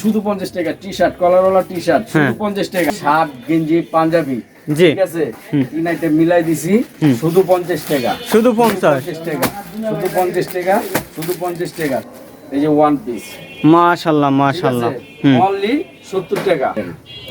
শুধু পঞ্চাশ টাকা টি শার্ট কলারওয়ালা টি শার্ট শুধু হ্যাঁ। পঞ্চাশ টাকা। শার্ট গেঞ্জি পাঞ্জাবি মাসাল্লাহ ঠিক আছে? তিন মিলাই দিছি শুধু পঞ্চাশ টাকা। শুধু পঞ্চাশ। টাকা। শুধু পঞ্চাশ টাকা শুধু পঞ্চাশ টাকা। এই যে ওয়ান পিস মাশাল্লাহ মাশাল্লাহ। হুম। অনলি সত্তর টাকা।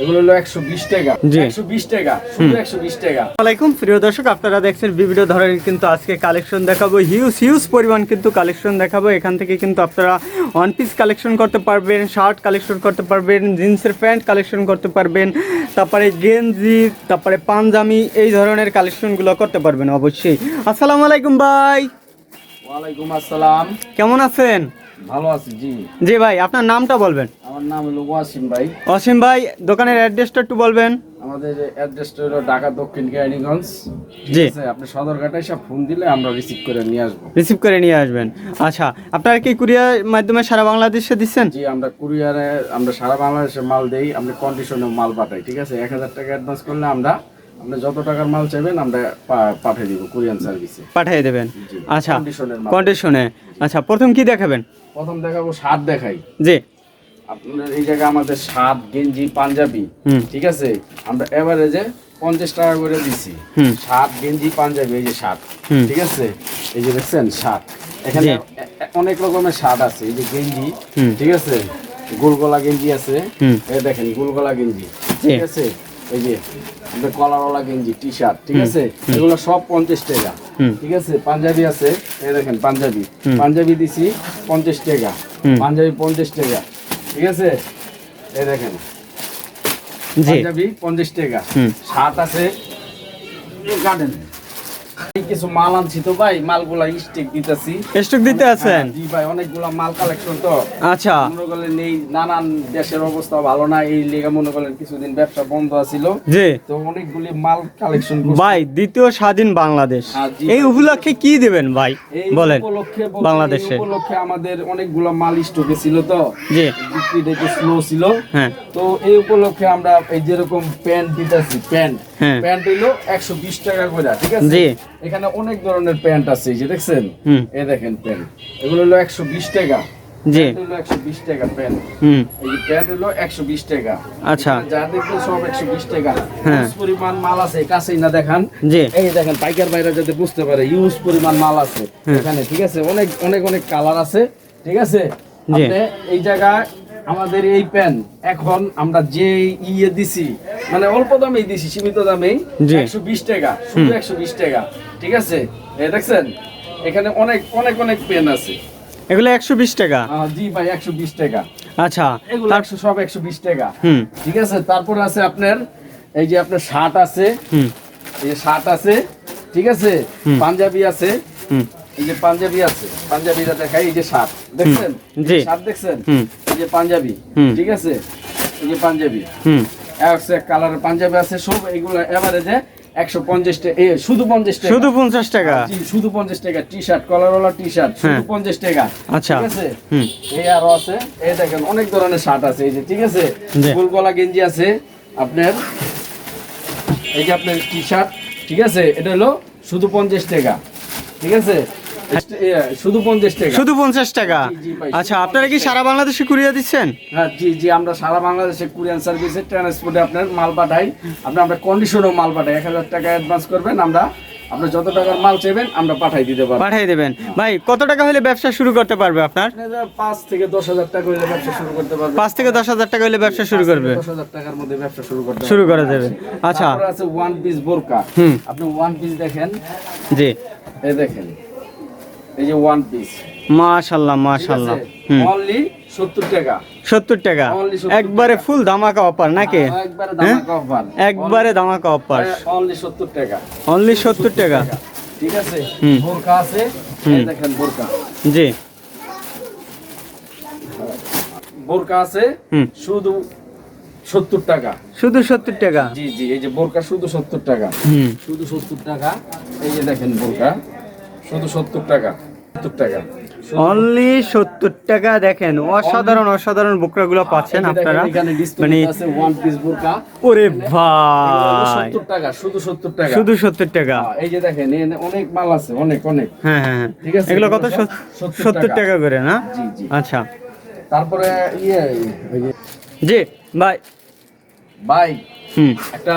এগুলো হলো একশো বিশ টাকা। একশো বিশ টাকা শুধু একশো বিশ টাকা। আসসালামাইকুম প্রিয় দর্শক আপনারা দেখছেন বিভিন্ন ধরনের কিন্তু আজকে কালেকশন দেখাবো। হিউজ হিউজ পরিমাণ কিন্তু কালেকশন দেখাবো। এখান থেকে কিন্তু আপনারা ওয়ান পিস কালেকশন করতে পারবেন শার্ট কালেকশন করতে পারবেন জিন্সের প্যান্ট কালেকশন করতে পারবেন তারপরে গেঞ্জি তারপরে পাঞ্জামি এই ধরনের কালেকশনগুলো করতে পারবেন অবশ্যই। আসসালামু আলাইকুম ভাই। ওয়ালাইকুম আসসালাম। কেমন আছেন? ভালো আছি জি। জি ভাই আপনার নামটা বলবেন। আমার নাম হলো ওয়াসিম ভাই। অসীম ভাই দোকানের অ্যাড্রেসটা একটু বলবেন। আমাদের অ্যাড্রেসটা হলো ঢাকা দক্ষিণ কেরানীগঞ্জ। জি। আপনি সদরঘাটায় সব ফোন দিলে আমরা রিসিভ করে নিয়ে আসব। রিসিভ করে নিয়ে আসবেন। আচ্ছা আপনারা কি কুরিয়ার মাধ্যমে সারা বাংলাদেশে দিচ্ছেন? জি আমরা কুরিয়ারে আমরা সারা বাংলাদেশে মাল দেই আমরা কন্ডিশনে মাল পাঠাই ঠিক আছে? এক হাজার টাকা অ্যাডভান্স করলে আমরা আপনি যত টাকার মাল চাইবেন আমরা পাঠিয়ে দিব কুরিয়ান সার্ভিসে। পাঠিয়ে দেবেন। আচ্ছা কন্ডিশনে আচ্ছা প্রথম কি দেখাবেন? প্রথম দেখাবো শার্ট দেখাই। জি। আপনার এই জায়গায় আমাদের শার্ট গেঞ্জি পাঞ্জাবি ঠিক আছে? আমরা এভারেজে পঞ্চাশ টাকা করে দিছি। শার্ট গেঞ্জি পাঞ্জাবি এই যে শার্ট ঠিক আছে? এই যে দেখছেন শার্ট এখানে অনেক রকমের শার্ট আছে। এই যে গেঞ্জি ঠিক আছে? গোলগলা গেঞ্জি আছে। দেখেন গোলগলা গেঞ্জি ঠিক আছে? এই যে আমাদের কলারওয়ালা গেঞ্জি টি শার্ট ঠিক আছে? এগুলো সব পঞ্চাশ টাকা ঠিক আছে? পাঞ্জাবি আছে এই দেখেন পাঞ্জাবি। পাঞ্জাবি দিছি পঞ্চাশ টাকা পাঞ্জাবি পঞ্চাশ টাকা। ঠিক আছে? এই দেখেন। জি। পাঞ্জাবি পঞ্চাশ টাকা। সাত শার্ট আছে গার্ডেন কিছু মাল আনছি তো ভাই মালগুলা স্টিক দিতেছি। স্টক দিতে আছেন? জি ভাই অনেকগুলা মাল কালেকশন তো। আচ্ছা। মনে করলেন এই নানান দেশের অবস্থা ভালো না এই লেগে মনে করলেন কিছুদিন ব্যবসা বন্ধ আছিল। জি। তো অনেকগুলি মাল কালেকশন ভাই দ্বিতীয় স্বাধীন বাংলাদেশ। হ্যাঁ, এই উপলক্ষে কি দেবেন ভাই? বলেন। উপলক্ষে বাংলাদেশে। উপলক্ষে আমাদের অনেকগুলা মাল স্টকে ছিল তো। জি। বিক্রিটা একটু স্লো ছিল। হ্যাঁ। তো এই উপলক্ষে আমরা এই যেরকম প্যান্ট দিতেছি প্যান্ট হ্যাঁ। প্যান্ট হইল একশো বিশ টাকা করে ঠিক আছে? জি। এখানে অনেক ধরনের প্যান্ট আছে যে দেখছেন। এই দেখেন প্যান্ট। এগুলো হলো একশো বিশ টাকা। জি। প্যান্ট হলো একশো বিশ টাকা প্যান্ট। হুম। এই প্যান্ট হলো একশো বিশ টাকা। আচ্ছা। যা দেখবেন সব একশো বিশ টাকা। হ্যাঁ। ইউজ পরিমাণ মাল আছে কাছেই না দেখান। জি। এই দেখেন পাইকার বাইরে যাতে বুঝতে পারে ইউজ পরিমাণ মাল আছে হ্যাঁ। এখানে ঠিক আছে? অনেক অনেক অনেক কালার আছে ঠিক আছে। আপনি এই জায়গায় আমাদের এই পেন এখন আমরা যে ইয়ে দিছি মানে অল্প দামেই দিছি সীমিত দামেই একশো বিশ টাকা শুধু একশো বিশ টাকা ঠিক আছে? দেখছেন? এখানে অনেক অনেক অনেক পেন আছে। এগুলো একশো বিশ টাকা? জি ভাই একশো বিশ টাকা। আচ্ছা এগুলো একশো সব একশো বিশ টাকা। ঠিক আছে? তারপরে আছে আপনার এই যে আপনার শার্ট আছে। হুম। এই শার্ট আছে ঠিক আছে? পাঞ্জাবি আছে। হুম। এই যে পাঞ্জাবি আছে পাঞ্জাবিটা দেখাই এই যে শার্ট দেখছেন? শার্ট দেখছেন? এই যে পাঞ্জাবি ঠিক আছে? এই যে পাঞ্জাবি। হুম। কালারের পাঞ্জাবি আছে সব এগুলো এভারেজে একশো পঞ্চাশ টাকা শুধু পঞ্চাশ টাকা। শুধু পঞ্চাশ টাকা? শুধু পঞ্চাশ টাকা। টি শার্ট কলারওয়ালা টি শার্ট শুধু। পঞ্চাশ টাকা। আচ্ছা। ঠিক আছে? এই আরও আছে। এই দেখেন অনেক ধরনের শার্ট আছে। এই যে ঠিক আছে? ফুল গলা গেঞ্জি আছে। আপনার এই যে আপনার টি শার্ট ঠিক আছে? এটা হলো শুধু পঞ্চাশ টাকা। ঠিক আছে? শুধু পঞ্চাশ টাকা। শুধু পঞ্চাশ টাকা? আচ্ছা আপনারা কি সারা বাংলাদেশে কুরিয়া দিচ্ছেন? হ্যাঁ জি জি আমরা সারা বাংলাদেশে কুরিয়ান সার্ভিসে ট্রান্সপোর্টে আপনার মাল পাঠাই। আপনি আমরা কন্ডিশনেও মাল পাঠাই। এক হাজার টাকা অ্যাডভান্স করবেন আমরা আপনি যত টাকার মাল চাইবেন আমরা পাঠাই দিতে পারব। পাঠিয়ে দেবেন। ভাই কত টাকা হলে ব্যবসা শুরু করতে পারবে আপনার? পাঁচ থেকে দশ হাজার টাকা হলে ব্যবসা শুরু করতে পারবেন। পাঁচ থেকে দশ হাজার টাকা হলে ব্যবসা শুরু করবে। দশ হাজার টাকার মধ্যে ব্যবসা শুরু করতে শুরু করা যাবে। আচ্ছা। আছে ওয়ান পিস বোরকা। হুম। আপনি ওয়ান পিস দেখেন। জি। এই দেখেন। এই যে ওয়ান পিস মাশাল্লাহ হুম। অনলি সত্তর টাকা। সত্তর টাকা? একবারে ফুল ধামাকা অফার নাকি? একবারে হ্যাঁ? দামাকা অফার একবারে ধামাকা অফার অনলি সত্তর টাকা। অনলি সত্তর টাকা? ঠিক আছে? বোরকা আছে। এই দেখেন বোরকা জি। বোরকা আছে। শুধু সত্তর টাকা। শুধু সত্তর টাকা? জি জি এই যে বোরকা শুধু সত্তর টাকা। হুম। শুধু সত্তর টাকা। এই যে দেখেন বোরকা শুধু সত্তর টাকা। সত্তর টাকা। অনলি সত্তর টাকা দেখেন অসাধারণ অসাধারণ বোকরাগুলো পাচ্ছেন আপনারা। মানে ওয়ান পিস বোরকা ওরে ভাই। টাকা শুধু সত্তর টাকা। শুধু সত্তর টাকা। হ্যাঁ, এই যে দেখেন অনেক মাল আছে অনেক অনেক। হ্যাঁ হ্যাঁ হ্যাঁ। ঠিক আছে, এগুলো কত? এগুলো সব 70 সত্তর টাকা। করে না? আচ্ছা। তারপরে ইয়ে জি ভাই। ভাই হুম। একটা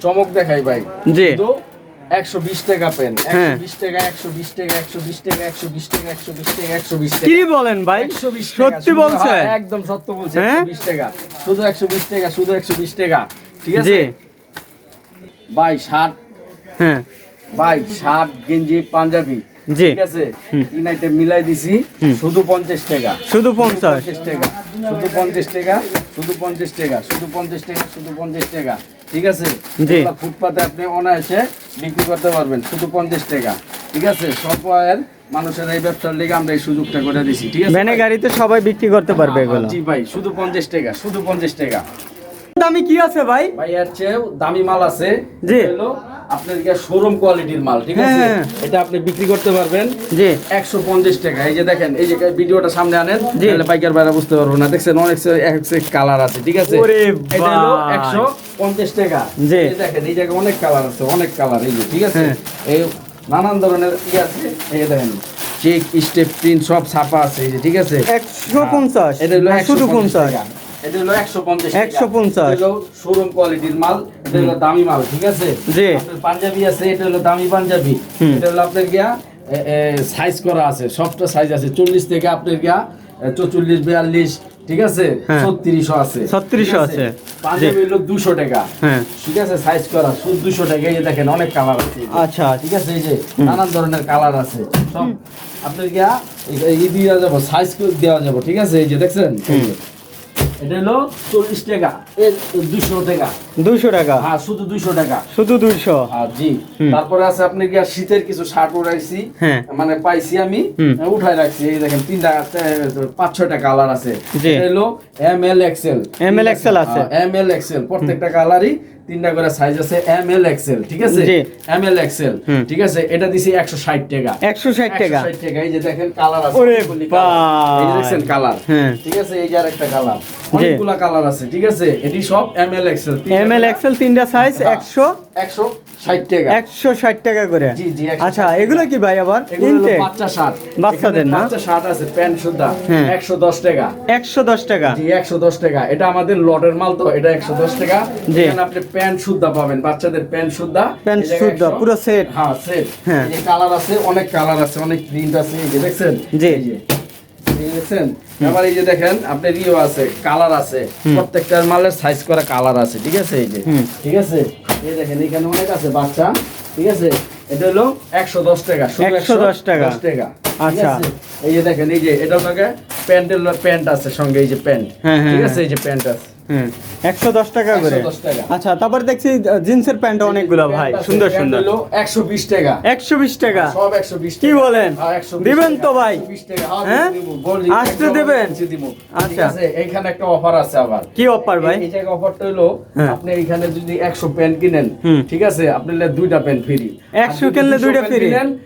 চমক দেখাই ভাই। জি। শুধু একশো বিশ টাকা পেন হ্যাঁ। একশো বিশ টাকা একশো বিশ টাকা একশো বিশ টাকা একশো বিশ টাকা একশো বিশ টাকা কি বলেন ভাই একশো বিশ টাকা, সত্যি শুধু- হ্যাঁ, একদম সত্য বলছে হ্যাঁ? একশো বিশ টাকা শুধু একশো বিশ টাকা শুধু একশো বিশ টাকা ঠিক আছে ভাই শার্ট হ্যাঁ ভাই শার্ট গেঞ্জি পাঞ্জাবি ঠিক আছে মিলাই দিছি শুধু পঞ্চাশ টাকা শুধু পঞ্চাশ পঞ্চাশ টাকা শুধু পঞ্চাশ টাকা শুধু পঞ্চাশ টাকা শুধু পঞ্চাশ টাকা শুধু পঞ্চাশ টাকা ঠিক আছে? ফুটপাতে আপনি অনায়াসে বিক্রি করতে পারবেন শুধু পঞ্চাশ টাকা। ঠিক আছে? স্বল্প আয়ের মানুষের এই ব্যবসার লিগে আমরা এই সুযোগটা করে দিছি ঠিক আছে ভ্যানে গাড়িতে সবাই বিক্রি করতে পারবে এগুলো। জি ভাই শুধু পঞ্চাশ টাকা শুধু পঞ্চাশ টাকা। দামি কি আছে ভাই? ভাই এর চেয়েও দামি মাল আছে। জি। এটা হলো শোরুম কোয়ালিটির মাল ঠিক আছে? হ্যাঁ। এটা আপনি বিক্রি করতে পারবেন জি। একশো পঞ্চাশ টাকা। এই যে দেখেন এই যে ভিডিওটা সামনে আনেন তাহলে পাইকার বাইরে বুঝতে পারব না। দেখছেন অনেক কালার আছে ঠিক আছে? এটা হলো ভাই। একশো পঞ্চাশ টাকা। জি। দেখেন এই জায়গায় অনেক কালার আছে অনেক কালার এই যে ঠিক আছে? হ্যাঁ। এই নানান ধরনের ই আছে এই দেখেন চেক স্টেপ প্রিন্ট সব ছাপা আছে এই যে ঠিক আছে? একশো পঞ্চাশ। এটা হলো না, শুধু 150 পঞ্চাশ। টাকা। এটা হলো একশো পঞ্চাশ 150 এটা শোরুম কোয়ালিটির মাল এটা হলো দামি মাল ঠিক আছে? জি। পাঞ্জাবি আছে এটা হলো দামি পাঞ্জাবি। এটা হলো আপনার গিয়া সাইজ করা আছে সবটা সাইজ আছে চল্লিশ থেকে আপনার গিয়া চৌচল্লিশ বিয়াল্লিশ ঠিক আছে? হ্যাঁ। ছত্রিশশো আছে 3600 ঠিক আছে। পাঞ্জাবি হলো দুশো টাকা। হ্যাঁ। ঠিক আছে সাইজ করা শুধু দুশো টাকা এই দেখেন অনেক কালার আছে। আচ্ছা। ঠিক আছে এই যে নানান ধরনের কালার আছে। সব আপনার গিয়া এই দেওয়া যাব সাইজ দেওয়া যাব ঠিক আছে? এই যে দেখছেন। এটা হলো চল্লিশ টাকা। দুশো টাকা। দুশো টাকা? হ্যাঁ শুধু দুশো টাকা। শুধু দুইশো? জি। তারপরে আছে আপনি গিয়া শীতের কিছু শার্ট উঠাইছি হ্যাঁ। মানে পাইছি আমি উঠাই রাখছি। এই দেখেন তিনটা পাঁচ ছয়টা কালার আছে। এটা হলো M L XL M L XL আছে। এম এল এক্সেল প্রত্যেকটা কালারই তিনটা করে সাইজ আছে এম এল এক্সেল ঠিক আছে? M L XL. ঠিক আছে? এটা দিছি একশো ষাট টাকা। একশো ষাট টাকা। 160 টাকা। এই যে দেখেন কালার আছে। এই কালার? হ্যাঁ। ঠিক আছে? এই যে আরেকটা কালার। অনেকগুলা কালার আছে ঠিক আছে? এটি সব M L XL M XL তিনটা সাইজ হ্যাঁ। একশো একশো ষাট টাকা। একশো ষাট টাকা করে। জি, জি, আচ্ছা এগুলো কি ভাই আবার? ইনটেক? বাচ্চা শার্ট। বাচ্চাদের না? বাচ্চা শার্ট আছে প্যান্ট সুদ্ধা হ্যাঁ। একশো দশ টাকা। একশো দশ টাকা। জি একশো দশ টাকা। এটা আমাদের লটের মাল তো এটা একশো দশ টাকা। এখানে আপনি প্যান্ট সুদ্ধা পাবেন বাচ্চাদের প্যান্ট সুদ্ধা প্যান্ট সুদ্ধা, পুরো set। হ্যাঁ সেট হ্যাঁ। কালার আছে অনেক কালার আছে অনেক প্রিন্ট আছে দেখছেন? জি। এই যে এই যে দেখছেন? আবার এই যে দেখেন আপনার ইও আছে কালার আছে। প্রত্যেকটার মালের সাইজ করা কালার আছে ঠিক আছে? এই যে ঠিক আছে? এই দেখেন এখানে অনেক আছে বাচ্চা ঠিক আছে? এটা হলো একশো দশ টাকা একশো দশ টাকা। 110 টাকা আচ্ছা। এই যে দেখেন এই যে এটা আপনাকে প্যান্টের প্যান্ট আছে সঙ্গে এই যে প্যান্ট হ্যাঁ, হ্যাঁ, ঠিক হ্যাঁ। আছে? এই যে প্যান্ট আছে। হুম একশো দশ টাকা করে আচ্ছা তারপর দেখছি জিন্সের প্যান্ট অনেকগুলো ভাই সুন্দর সুন্দর একশো বিশ টাকা একশো বিশ টাকা সব একশো বিশ কি বলেন? দিবেন তো ভাই? হ্যাঁ? আসতে দেবেন? আচ্ছা। এইখানে একটা অফার আছে আবার কি অফার ভাই এই অফারটা হলো হ্যাঁ। আপনি এইখানে যদি একশো প্যান্ট কিনেন ঠিক আছে আপনি দুইটা প্যান্ট ফ্রি 100 কিনলে দুইটা?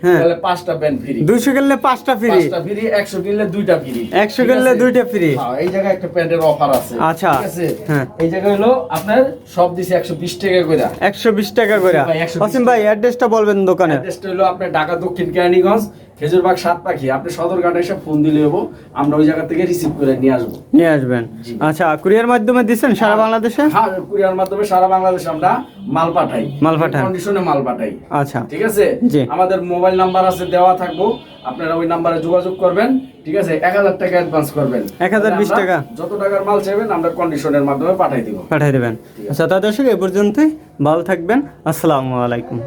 হ্যাঁ। তাহলে পাঁচটা প্যান্ট ফ্রি দুইশো কিনলে পাঁচটা ফ্রি পাঁচটা ফ্রি একশো কিনলে দুইটা ফ্রি 100 কিনলে দুইটা free? এই জায়গায় একটা প্যান্টের অফার আছে আচ্ছা। ঠিক আছে হ্যাঁ। এই জায়গা হলো আপনার সব দিছে একশো বিশ টাকা করে। একশো বিশ টাকা করে। ভাই, 120 অসীম ভাই অ্যাড্রেসটা বলবেন দোকানে। অ্যাড্রেসটা হলো আপনার ঢাকা দক্ষিণ কেরানীগঞ্জ খেজুরবাগ সাত পাখি আপনি সদরঘাটে এসে ফোন দিলে হব আমরা ওই জায়গা থেকে রিসিভ করে নিয়ে আসব। নিয়ে আসবেন। আচ্ছা কুরিয়ার মাধ্যমে দিচ্ছেন সারা বাংলাদেশে? হ্যাঁ কুরিয়ার মাধ্যমে সারা বাংলাদেশে আমরা মাল পাঠাই। মাল পাঠান। কন্ডিশনে মাল পাঠাই। আচ্ছা। ঠিক আছে। আমাদের মোবাইল নাম্বার আছে দেওয়া থাকব। আপনারা ওই নাম্বারে যোগাযোগ করবেন। ঠিক আছে? এক হাজার টাকা অ্যাডভান্স করবেন। 1020 আমরা টাকা? যত টাকার মাল চাইবেন আমরা কন্ডিশনের মাধ্যমে পাঠাই দিব। পাঠিয়ে দেবেন। আচ্ছা তা দর্শক এ পর্যন্তই। ভালো থাকবেন। আসসালামু আলাইকুম।